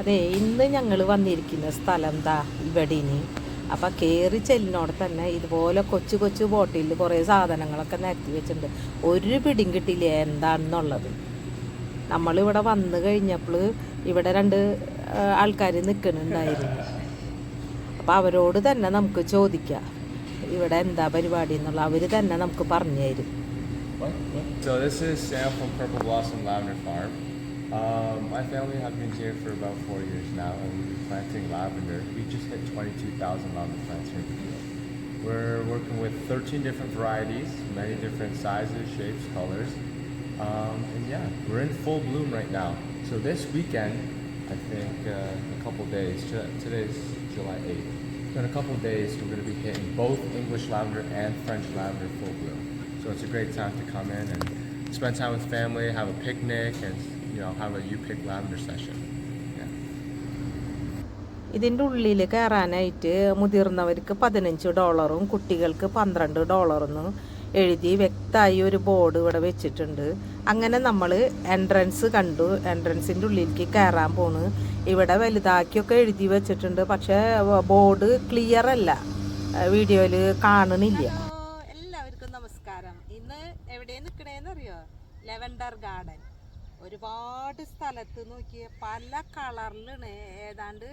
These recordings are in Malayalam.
അതെ ഇന്ന് ഞങ്ങൾ വന്നിരിക്കുന്ന സ്ഥലം എന്താ ഇവിടെനി. അപ്പൊ കയറി ചെല്ലിനോടെ തന്നെ ഇതുപോലെ കൊച്ചു കൊച്ചു ബോട്ടിൽ കുറേ സാധനങ്ങളൊക്കെ നിരത്തി വെച്ചിട്ടുണ്ട്. ഒരു പിടിയും കിട്ടിയില്ല എന്താണെന്നുള്ളത് നമ്മളിവിടെ വന്നു കഴിഞ്ഞപ്പോൾ ഇവിടെ രണ്ട് ആൾക്കാർ നിൽക്കുന്നുണ്ടായിരുന്നു അപ്പൊ അവരോട് തന്നെ നമുക്ക് ചോദിക്കാം. ഇവിടെ എന്താ പരിപാടി എന്നുള്ള അവർ തന്നെ നമുക്ക് പറഞ്ഞു തരും. Purple Blossom Lavender Farm. Um, my family have been here for about four years now, and we've been planting lavender. We just hit 22,000 lavender plants here in the field. We're working with 13 different varieties, many different sizes, shapes, colors. Um, and yeah, we're in full bloom right now. So this weekend, I think uh, a couple days, today's July 8th. So in a couple days, we're going to be hitting both English lavender and French lavender full bloom. So it's a great time to come in and spend time with family, have a picnic, and you know have a you pick lavender session. Yeah. ഇതിന്റെ ഉള്ളിൽ കയറാനായിട്ട് മുതിർന്നവർക്ക് പതിനഞ്ച് ഡോളറും കുട്ടികൾക്ക് പന്ത്രണ്ട് ഡോളറും എഴുതി വ്യക്തമായി ഒരു ബോർഡ് ഇവിടെ വെച്ചിട്ടുണ്ട്. അങ്ങനെ നമ്മൾ എൻട്രൻസ് കണ്ടു. എൻട്രൻസിന്റെ ഉള്ളിലേക്ക് കയറാൻ പോണ്. ഇവിടെ വലുതാക്കിയൊക്കെ എഴുതി വെച്ചിട്ടുണ്ട്. പക്ഷേ ബോർഡ് ക്ലിയർ അല്ല. വീഡിയോയിൽ കാണുന്നില്ല. എല്ലാവർക്കും നമസ്കാരം. ഇന്ന് എവിടെ നിൽക്കണേന്നറിയോ ലെവൻഡർ ഗാർഡൻ. ഒരുപാട് സ്ഥലത്ത് നോക്കിയ പല കളറിലാണ് ഏതാണ്ട്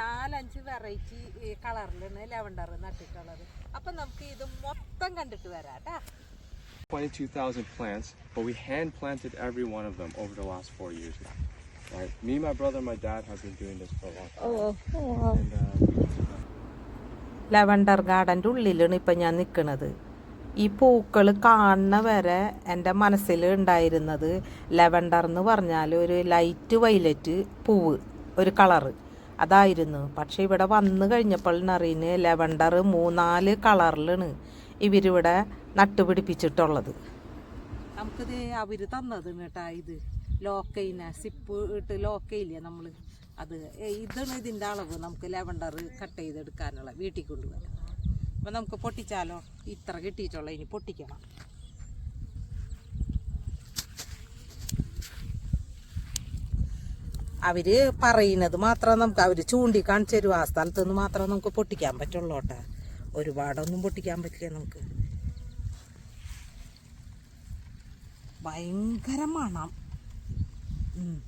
നാലഞ്ച് വെറൈറ്റി കളറിലാണ് ലെവൻഡർ നട്ടിട്ടുള്ളത് അപ്പം നമുക്ക് ഇത് മൊത്തം കണ്ടിട്ട് വരാം കേട്ടാ 22,000 plants, but we hand planted every one of them over the last four years now. Right? Me, my brother, and my dad have been doing this for a long time. Oh, oh. And, uh, lavender ഗാർഡന്റെ ഉള്ളിലാണ് ഇപ്പം ഞാൻ നിൽക്കുന്നത് ഈ പൂക്കൾ കാണുന്ന വരെ എന്റെ മനസ്സിൽ ഉണ്ടായിരുന്നത് ലെവൻഡർ എന്ന് പറഞ്ഞാൽ ഒരു ലൈറ്റ് വൈലറ്റ് പൂവ് ഒരു കളറ്. അതായിരുന്നു. പക്ഷേ ഇവിടെ വന്നു കഴിഞ്ഞപ്പോൾ അറിയുന്നത് ലെവൻഡർ മൂന്നാൽ കളറിലാണ് ഇവരിവിടെ നട്ടുപിടിപ്പിച്ചിട്ടുള്ളത്. നമുക്കിത് അവർ തന്നത് കേട്ടാ ഇത് ലോക്കയിന സിപ്പ് ഇട്ട് ലോക്കയില്ലേ നമ്മൾ അത് ഇതാണ് ഇതിന്റെ അളവ് നമുക്ക് ലെവൻഡർ കട്ട് ചെയ്തെടുക്കാനുള്ള വീട്ടിൽ കൊണ്ടുവരാം അപ്പം നമുക്ക് പൊട്ടിച്ചാലോ? ഇത്ര കിട്ടിയിട്ടുള്ള. ഇനി പൊട്ടിക്കണം. അവർ പറയുന്നത് മാത്രം നമുക്ക് അവർ ചൂണ്ടിക്കാണിച്ചു തരും. ആ സ്ഥലത്ത് നിന്ന് മാത്രം നമുക്ക് പൊട്ടിക്കാൻ പറ്റുള്ളൂ കേട്ടോ. ഒരുപാടൊന്നും പൊട്ടിക്കാൻ പറ്റില്ല നമുക്ക്. ഭയങ്കര മണം.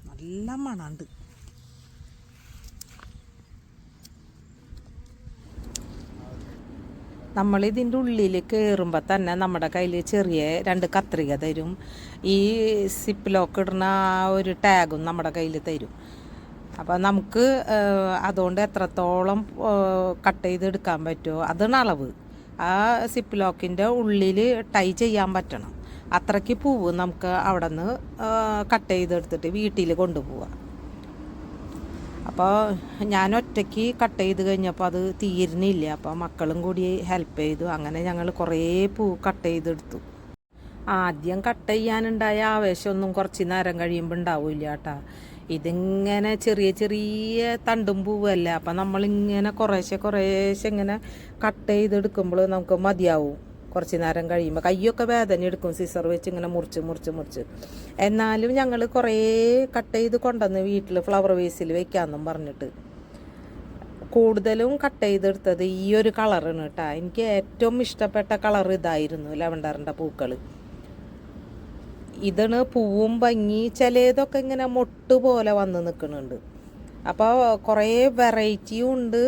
നല്ല മണമുണ്ട്. നമ്മൾ ഇതിന്റെ ഉള്ളിൽ കയറുമ്പോൾ തന്നെ നമ്മുടെ കയ്യിൽ ചെറിയ രണ്ട് കത്രിക തരും. ഈ സിപ്പ് ലോക്ക് ഇടുന്ന ആ ഒരു ടാഗും നമ്മുടെ കയ്യിൽ തരും. അപ്പോൾ നമുക്ക് അതുകൊണ്ട് എത്രത്തോളം കട്ട് ചെയ്തെടുക്കാൻ പറ്റുമോ അതാണ് അളവ്. ആ സിപ്പ് ലോക്കിന്റെ ഉള്ളിൽ ടൈ ചെയ്യാൻ പറ്റണം. അത്രയ്ക്ക് പൂവ് നമുക്ക് അവിടെ നിന്ന് കട്ട് ചെയ്തെടുത്തിട്ട് വീട്ടിൽ കൊണ്ടുപോവാം. അപ്പോൾ ഞാൻ ഒറ്റയ്ക്ക് കട്ട് ചെയ്ത് കഴിഞ്ഞപ്പോൾ അത് തീരുന്നില്ല. അപ്പോൾ മക്കളും കൂടി ഹെൽപ്പ് ചെയ്തു. അങ്ങനെ ഞങ്ങൾ കുറേ പൂ കട്ട് ചെയ്തെടുത്തു. ആദ്യം കട്ട് ചെയ്യാനുണ്ടായ ആവേശമൊന്നും കുറച്ച് നേരം കഴിയുമ്പോൾ ഉണ്ടാവില്ല കേട്ടാ. ഇതിങ്ങനെ ചെറിയ ചെറിയ തണ്ടും പൂവല്ലേ അപ്പം നമ്മളിങ്ങനെ കുറേശ്ശെ കുറേശ്ശെ ഇങ്ങനെ കട്ട് ചെയ്തെടുക്കുമ്പോൾ നമുക്ക് മതിയാവും. കുറച്ച് നേരം കഴിയുമ്പോൾ കയ്യൊക്കെ വേദന എടുക്കും സിസർ വെച്ച് ഇങ്ങനെ മുറിച്ച് മുറിച്ച് മുറിച്ച്. എന്നാലും ഞങ്ങൾ കുറേ കട്ട് ചെയ്ത് കൊണ്ടുവന്ന് വീട്ടിൽ ഫ്ലവർ വേസിൽ വെക്കാമെന്നും പറഞ്ഞിട്ട്. കൂടുതലും കട്ട് ചെയ്തെടുത്തത് ഈ ഒരു കളറാണ് കേട്ടോ എനിക്ക് ഏറ്റവും ഇഷ്ടപ്പെട്ട കളർ ഇതായിരുന്നു ലവണ്ടറിന്റെ പൂക്കൾ ഇതാണ് പൂവും ഭംഗി ചിലതൊക്കെ ഇങ്ങനെ മൊട്ട് പോലെ വന്ന് നിൽക്കുന്നുണ്ട് അപ്പോൾ കുറേ വെറൈറ്റിയും ഉണ്ട്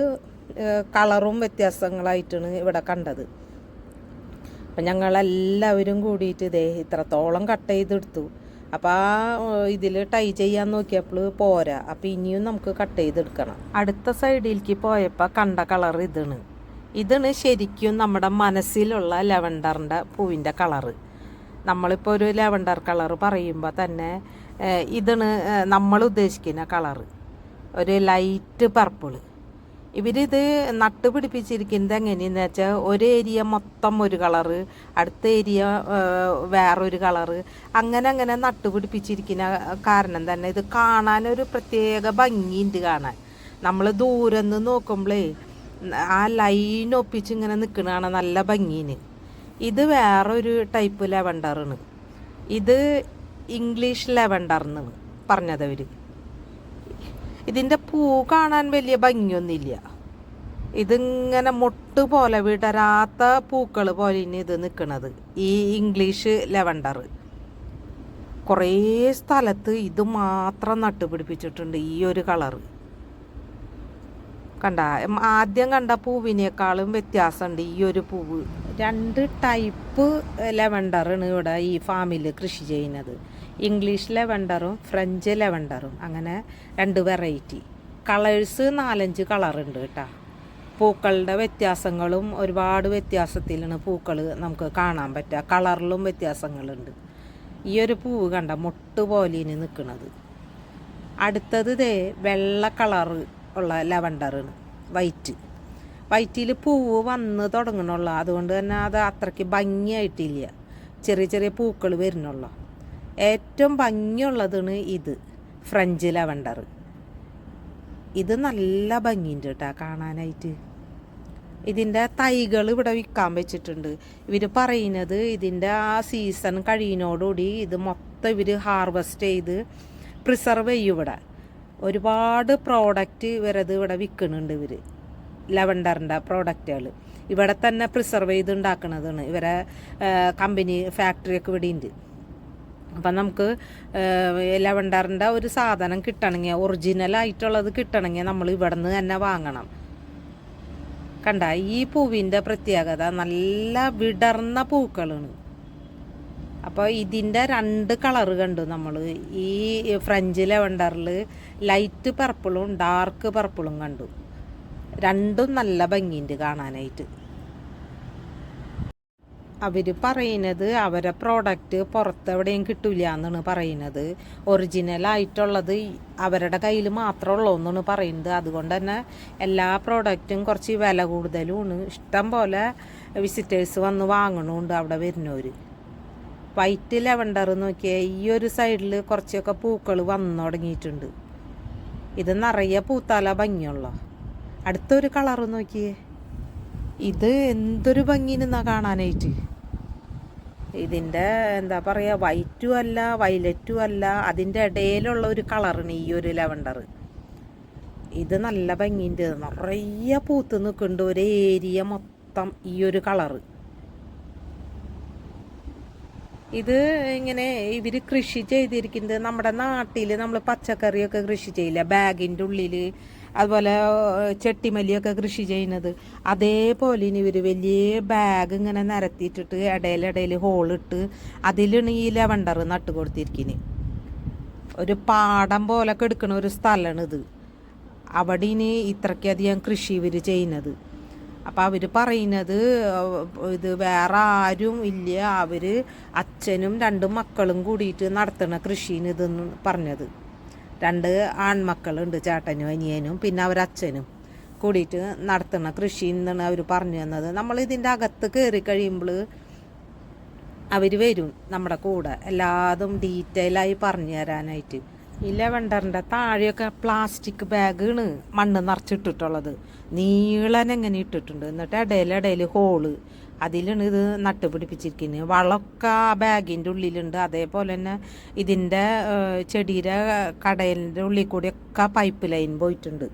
കളറും വ്യത്യാസങ്ങളായിട്ടാണ് ഇവിടെ കണ്ടത്. അപ്പം ഞങ്ങളെല്ലാവരും കൂടിയിട്ട് ഇതേ ഇത്രത്തോളം കട്ട് ചെയ്തെടുത്തു. അപ്പോൾ ആ ഇതിൽ ടൈ ചെയ്യാൻ നോക്കിയപ്പോൾ പോരാ. അപ്പോൾ ഇനിയും നമുക്ക് കട്ട് ചെയ്തെടുക്കണം. അടുത്ത സൈഡിലേക്ക് പോയപ്പോൾ കണ്ട കളർ ഇതാണ്. ഇതാണ് ശരിക്കും നമ്മുടെ മനസ്സിലുള്ള ലെവൻഡറിന്റെ പൂവിന്റെ കളറ് നമ്മളിപ്പോൾ ഒരു ലെവൻഡർ കളർ പറയുമ്പോൾ തന്നെ ഇതാണ് നമ്മൾ ഉദ്ദേശിക്കുന്ന കളറ് ഒരു ലൈറ്റ് പർപ്പിൾ ഇവരിത് നട്ട് പിടിപ്പിച്ചിരിക്കുന്നത് എങ്ങനെയെന്ന് വെച്ചാൽ ഒരു ഏരിയ മൊത്തം ഒരു കളറ് അടുത്ത ഏരിയ വേറൊരു കളറ് അങ്ങനെ അങ്ങനെ നട്ട് പിടിപ്പിച്ചിരിക്കുന്ന കാരണം തന്നെ ഇത് കാണാനൊരു പ്രത്യേക ഭംഗിയുണ്ട് കാണാൻ. നമ്മൾ ദൂരെ നിന്ന് നോക്കുമ്പോഴേ ആ ലൈൻ ഒപ്പിച്ച് ഇങ്ങനെ നിൽക്കണതാണ് നല്ല ഭംഗീന് ഇത് വേറൊരു ടൈപ്പ് ലെവൻഡറാണ്. ഇത് ഇംഗ്ലീഷ് ലെവൻഡർ എന്നാണ് പറഞ്ഞതവർ ഇതിന്റെ പൂ കാണാൻ വലിയ ഭംഗിയൊന്നുമില്ല. ഇതിങ്ങനെ മൊട്ട് പോലെ വിടരാത്ത പൂക്കൾ പോലെ ഇനി ഇത് നിൽക്കുന്നത് ഈ ഇംഗ്ലീഷ് ലെവണ്ടർ. കുറേ സ്ഥലത്ത് ഇത് മാത്രം നട്ടുപിടിപ്പിച്ചിട്ടുണ്ട് ഈ ഒരു കളറ്. കണ്ട ആദ്യം കണ്ട പൂവിനേക്കാളും വ്യത്യാസമുണ്ട് ഈ ഒരു പൂവ്. രണ്ട് ടൈപ്പ് ലെവണ്ടറാണ് ഇവിടെ ഈ ഫാമിൽ കൃഷി ചെയ്യുന്നത്. ഇംഗ്ലീഷ് ലെവണ്ടറും ഫ്രഞ്ച് ലെവണ്ടറും അങ്ങനെ രണ്ട് വെറൈറ്റി കളേഴ്സ് നാലഞ്ച് കളറുണ്ട് കേട്ടോ. പൂക്കളുടെ വ്യത്യാസങ്ങളും ഒരുപാട് വ്യത്യാസത്തിലാണ് പൂക്കൾ നമുക്ക് കാണാൻ പറ്റുക. കളറിലും വ്യത്യാസങ്ങളുണ്ട്. ഈ ഒരു പൂവ് കണ്ട മുട്ട് പോലെയാണ് നിൽക്കുന്നത് അടുത്തത് ദേ വെള്ള കളറ് ഉള്ള ലെവണ്ടറാണ് വൈറ്റ് വൈറ്റിൽ പൂവ് വന്ന് തുടങ്ങണുള്ള. അതുകൊണ്ട് തന്നെ അത് അത്രയ്ക്ക് ഭംഗിയായിട്ടില്ല. ചെറിയ ചെറിയ പൂക്കൾ വരുന്നുള്ളൂ. ഏറ്റവും ഭംഗിയുള്ളതാണ് ഇത്. French lavender. ഇത് നല്ല ഭംഗിയുണ്ട് കേട്ടോ കാണാനായിട്ട്. ഇതിന്റെ തൈകൾ ഇവിടെ വിൽക്കാൻ വെച്ചിട്ടുണ്ട്. ഇവർ പറയുന്നത് ഇതിന്റെ ആ സീസൺ കഴിയുന്നതോടുകൂടി ഇത് മൊത്തം ഇവർ ഹാർവെസ്റ്റ് ചെയ്ത് പ്രിസർവ് ചെയ്യും ഇവിടെ. ഒരുപാട് പ്രോഡക്റ്റ് ഇവരത് ഇവിടെ വിൽക്കുന്നുണ്ട് ഇവർ ലവണ്ടറിന്റെ പ്രോഡക്റ്റുകൾ. ഇവിടെ തന്നെ പ്രിസർവ് ചെയ്ത് ഉണ്ടാക്കുന്നതാണ്. ഇവരെ കമ്പനി ഫാക്ടറിയൊക്കെ ഇവിടെ ഉണ്ട്. അപ്പം നമുക്ക് ലെവണ്ടറിന്റെ ഒരു സാധനം കിട്ടണമെങ്കിൽ ഒറിജിനൽ ആയിട്ടുള്ളത് കിട്ടണമെങ്കിൽ നമ്മൾ ഇവിടെ നിന്ന് തന്നെ വാങ്ങണം. കണ്ട ഈ പൂവിന്റെ പ്രത്യേകത നല്ല വിടർന്ന പൂക്കളാണ്. അപ്പോൾ ഇതിന്റെ രണ്ട് കളറ് കണ്ടു നമ്മൾ ഈ ഫ്രഞ്ച് ലെവണ്ടറിൽ ലൈറ്റ് പർപ്പിളും ഡാർക്ക് പർപ്പിളും കണ്ടു. രണ്ടും നല്ല ഭംഗിയുണ്ട് കാണാനായിട്ട്. അവർ പറയുന്നത് അവരെ പ്രോഡക്റ്റ് പുറത്ത് പുറത്തെവിടെയും കിട്ടില്ല എന്നാണ് പറയുന്നത്. ഒറിജിനൽ ആയിട്ടുള്ളത് അവരുടെ കയ്യിൽ മാത്രമുള്ളൂ എന്നാണ് പറയുന്നത്. അതുകൊണ്ട് തന്നെ എല്ലാ പ്രോഡക്റ്റും കുറച്ച് വില കൂടുതലുമാണ്. ഇഷ്ടം പോലെ വിസിറ്റേഴ്സ് വന്ന് വാങ്ങണമുണ്ട് അവിടെ വരുന്നവർ വൈറ്റ് ലെവണ്ടർ നോക്കിയാൽ ഈ ഒരു സൈഡിൽ കുറച്ചൊക്കെ പൂക്കൾ വന്നു തുടങ്ങിയിട്ടുണ്ട്. ഇത് നിറയെ പൂത്താല ഭംഗിയുള്ള. അടുത്തൊരു കളർ നോക്കിയേ. ഇത് എന്തൊരു ഭംഗിന്നാ കാണാനായിട്ട്. ഇതിന്റെ എന്താ പറയുക വൈറ്റും അല്ല വയലറ്റും അല്ല അതിന്റെ ഇടയിലുള്ള ഒരു കളറാണ് ഈ ഒരു ലെവണ്ടർ ഇത് നല്ല ഭംഗിയുണ്ട്. നിറയെ പൂത്ത് നിൽക്കുന്നുണ്ട്. ഒരു ഏരിയ മൊത്തം ഈ ഒരു കളറ് ഇത് ഇങ്ങനെ ഇവർ കൃഷി ചെയ്തിരിക്കുന്നത് നമ്മുടെ നാട്ടിൽ നമ്മൾ പച്ചക്കറിയൊക്കെ കൃഷി ചെയ്യില്ല? ബാഗിന്റെ ഉള്ളിൽ അതുപോലെ ചെട്ടിമല്ലിയൊക്കെ കൃഷി ചെയ്യുന്നത്. അതേപോലെ ഇനി ഇവർ വലിയ ബാഗ് ഇങ്ങനെ നിരത്തിയിട്ടിട്ട് ഇടയിലിടയിൽ ഹോളിട്ട് അതിലാണ് ഈ ലെവണ്ടർ നട്ട് കൊടുത്തിരിക്കുന്നത് ഒരു പാടം പോലൊക്കെ എടുക്കുന്ന ഒരു സ്ഥലമാണിത്. അവിടെ ഇനി ഇത്രയ്ക്കധികം കൃഷി ഇവർ ചെയ്യുന്നത്. അപ്പോൾ അവർ പറയുന്നത് ഇത് വേറെ ആരും ഇല്ല. അവർ അച്ഛനും രണ്ട് മക്കളും കൂടിയിട്ട് നടത്തുന്ന കൃഷിന് ഇതെന്ന് പറഞ്ഞത്. രണ്ട് ആൺമക്കളുണ്ട് ചേട്ടനും അനിയനും പിന്നെ അവരച്ഛനും കൂടിയിട്ട് നടത്തുന്ന കൃഷി എന്നാണ് അവർ പറഞ്ഞു തന്നത്. നമ്മൾ ഇതിന്റെ അകത്ത് കയറി കഴിയുമ്പോൾ അവർ വരും നമ്മുടെ കൂടെ. എല്ലാതും ഡീറ്റെയിൽ ആയി പറഞ്ഞു തരാനായിട്ട്. ഈ ലെവണ്ടറിന്റെ താഴെയൊക്കെ പ്ലാസ്റ്റിക് ബാഗാണ് മണ്ണ് നിറച്ചിട്ടിട്ടുള്ളത്. നീളൻ എങ്ങനെ ഇട്ടിട്ടുണ്ട്? എന്നിട്ട് ഇടയിൽ ഹോൾ അതിലാണ് ഇത് നട്ടുപിടിപ്പിച്ചിരിക്കുന്നത് വളമൊക്കെ ആ ബാഗിന്റെ ഉള്ളിലുണ്ട്. അതേപോലെ തന്നെ ഇതിന്റെ ചെടിയുടെ കടലിന്റെ ഉള്ളിൽ കൂടിയൊക്കെ പൈപ്പ് ലൈൻ പോയിട്ടുണ്ട്.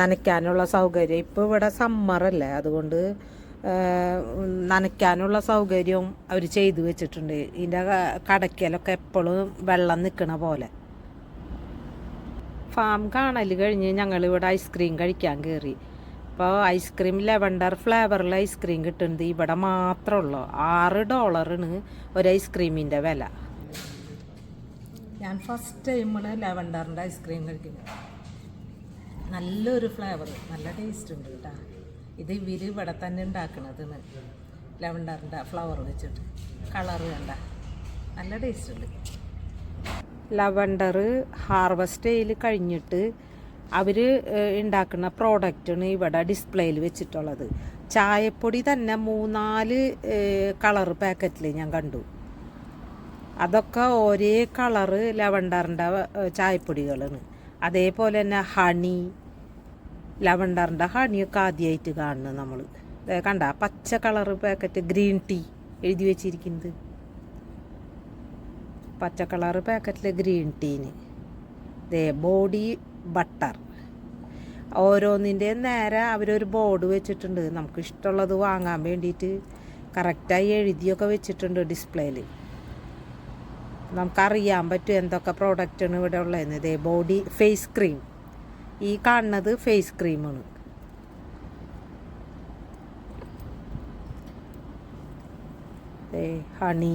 നനയ്ക്കാനുള്ള സൗകര്യം. ഇപ്പോൾ ഇവിടെ സമ്മറല്ലേ അതുകൊണ്ട് നനയ്ക്കാനുള്ള സൗകര്യവും അവർ ചെയ്തു വെച്ചിട്ടുണ്ട്. ഇതിന്റെ കടയ്ക്കലൊക്കെ എപ്പോഴും വെള്ളം നിൽക്കണ പോലെ. ഫാം കാണൽ കഴിഞ്ഞ് ഞങ്ങളിവിടെ ഐസ്ക്രീം കഴിക്കാൻ കയറി അപ്പോൾ ഐസ്ക്രീം ലെവണ്ടർ ഫ്ലേവറിൽ ഐസ്ക്രീം കിട്ടുന്നത് ഇവിടെ മാത്രമേ ഉള്ളൂ ആറ് ഡോളറാണ് ഒരു ഐസ്ക്രീമിന്റെ വില. ഞാൻ ഫസ്റ്റ് ടൈമാണ് ലെവണ്ടറിന്റെ ഐസ്ക്രീം കഴിക്കുന്നത്. നല്ലൊരു ഫ്ലേവർ നല്ല ടേസ്റ്റ് ഉണ്ട് കേട്ടോ. ഇത് ഇവർ ഇവിടെ തന്നെ ഉണ്ടാക്കണതാണ് ലെവണ്ടറിന്റെ ഫ്ലവർ വെച്ചിട്ട്. കളർ കണ്ട നല്ല ടേസ്റ്റ് ഉണ്ട്. ലവണ്ടർ ഹാർവസ്റ്റ് ചെയ്യൽ കഴിഞ്ഞിട്ട് അവർ ഉണ്ടാക്കുന്ന പ്രോഡക്റ്റാണ് ഇവിടെ ഡിസ്പ്ലേയിൽ വെച്ചിട്ടുള്ളത്. ചായപ്പൊടി തന്നെ മൂന്നാൽ കളർ പാക്കറ്റിൽ ഞാൻ കണ്ടു. അതൊക്കെ ഒരേ കളറ് ലവണ്ടറിന്റെ ചായപ്പൊടികളാണ്. അതേപോലെ തന്നെ ഹണി ലവണ്ടറിന്റെ ഹണിയൊക്കെ ആദ്യമായിട്ട് കാണുന്നത് നമ്മൾ കണ്ട? പച്ച കളർ പാക്കറ്റ് ഗ്രീൻ ടീ എഴുതി വെച്ചിരിക്കുന്നത്. പച്ച കളർ പാക്കറ്റിൽ ഗ്രീൻ ടീന് ദേ ബോഡി ബട്ടർ ഓരോന്നിന്റെയും നേരെ അവരൊരു ബോർഡ് വെച്ചിട്ടുണ്ട്. നമുക്ക് ഇഷ്ടമുള്ളത് വാങ്ങാൻ വേണ്ടിയിട്ട് കറക്റ്റായി എഴുതിയൊക്കെ വെച്ചിട്ടുണ്ട് ഡിസ്പ്ലേയിൽ നമുക്കറിയാൻ പറ്റും എന്തൊക്കെ പ്രോഡക്റ്റാണ് ഇവിടെ ഉള്ളതെന്ന്. ഇതേ ബോഡി ഫേസ് ക്രീം ഈ കാണുന്നത് ഫേസ് ക്രീമാണ് ഹണി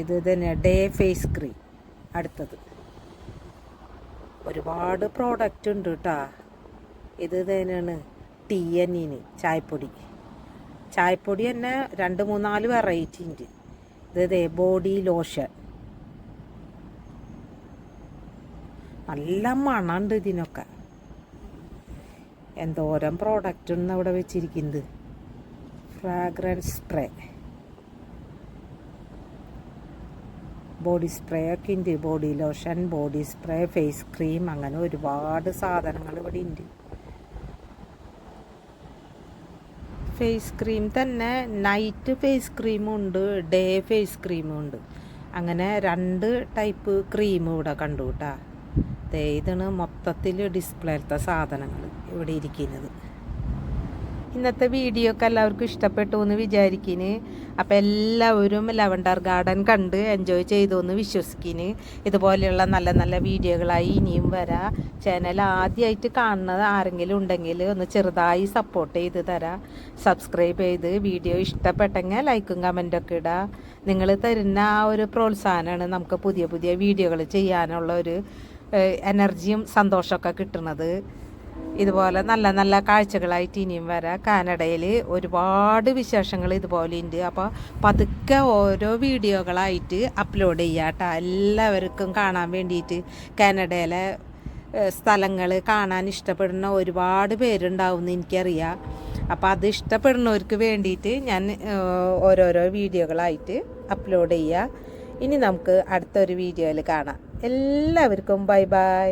ഇത് തന്നെ ഡേ ഫേസ് ക്രീം അടുത്തത്. ഒരുപാട് പ്രോഡക്റ്റ് ഉണ്ട് കേട്ടോ ഇത് തന്നെയാണ് ടീ എന്നിന് ചായപ്പൊടി. ചായപ്പൊടി തന്നെ രണ്ട് മൂന്നാൽ വെറൈറ്റി ഉണ്ട്. ഇത് ബോഡി ലോഷൻ നല്ല മണമുണ്ട് ഇതിനൊക്കെ. എന്തോരം പ്രോഡക്റ്റ് അവിടെ വെച്ചിരിക്കുന്നത്. ഫ്രാഗ്രൻസ് സ്പ്രേ ബോഡി സ്പ്രേ ഒക്കെ ഉണ്ട്. Body lotion body spray face cream അങ്ങനെ ഒരുപാട് സാധനങ്ങൾ ഇവിടെ ഉണ്ട്. ഫേസ് ക്രീം തന്നെ നൈറ്റ് ഫേസ് ക്രീമും ഉണ്ട് ഡേ ഫേസ് ക്രീമും ഉണ്ട്. അങ്ങനെ രണ്ട് ടൈപ്പ് ക്രീം ഇവിടെ കണ്ടു കേട്ടാ. ഇതാണ് മൊത്തത്തിൽ ഡിസ്പ്ലേത്തെ സാധനങ്ങൾ ഇവിടെ ഇരിക്കുന്നത്. ഇന്നത്തെ വീഡിയോ ഒക്കെ എല്ലാവർക്കും ഇഷ്ടപ്പെട്ടു എന്ന് വിചാരിക്കിന്. അപ്പം എല്ലാവരും ലവണ്ടർ ഗാർഡൻ കണ്ട് എൻജോയ് ചെയ്തു എന്ന് വിശ്വസിക്കിന്. ഇതുപോലെയുള്ള നല്ല നല്ല വീഡിയോകളായി ഇനിയും വരാം. ചാനൽ ആദ്യമായിട്ട് കാണുന്നത് ആരെങ്കിലും ഉണ്ടെങ്കിൽ ഒന്ന് ചെറുതായി സപ്പോർട്ട് ചെയ്ത് തരാം. സബ്സ്ക്രൈബ് ചെയ്ത് വീഡിയോ ഇഷ്ടപ്പെട്ടെങ്കിൽ ലൈക്കും കമന്റൊക്കെ ഇടുക നിങ്ങൾ തരുന്ന ആ ഒരു പ്രോത്സാഹനമാണ് നമുക്ക് പുതിയ പുതിയ വീഡിയോകൾ ചെയ്യാനുള്ള ഒരു എനർജിയും സന്തോഷമൊക്കെ കിട്ടുന്നത് ഇതുപോലെ നല്ല നല്ല കാഴ്ചകളായിട്ട് ഇനിയും വരാം. കാനഡയിൽ ഒരുപാട് വിശേഷങ്ങൾ ഇതുപോലെ ഉണ്ട് അപ്പോൾ പതുക്കെ ഓരോ വീഡിയോകളായിട്ട് അപ്ലോഡ് ചെയ്യാം കേട്ടോ എല്ലാവർക്കും കാണാൻ വേണ്ടിയിട്ട് കാനഡയിലെ സ്ഥലങ്ങൾ കാണാൻ ഇഷ്ടപ്പെടുന്ന ഒരുപാട് പേരുണ്ടാവും എന്ന് എനിക്കറിയാം. അപ്പോൾ അത് ഇഷ്ടപ്പെടുന്നവർക്ക് വേണ്ടിയിട്ട് ഞാൻ ഓരോരോ വീഡിയോകളായിട്ട് അപ്ലോഡ് ചെയ്യുക ഇനി നമുക്ക് അടുത്തൊരു വീഡിയോയിൽ കാണാം. എല്ലാവർക്കും ബൈ ബൈ.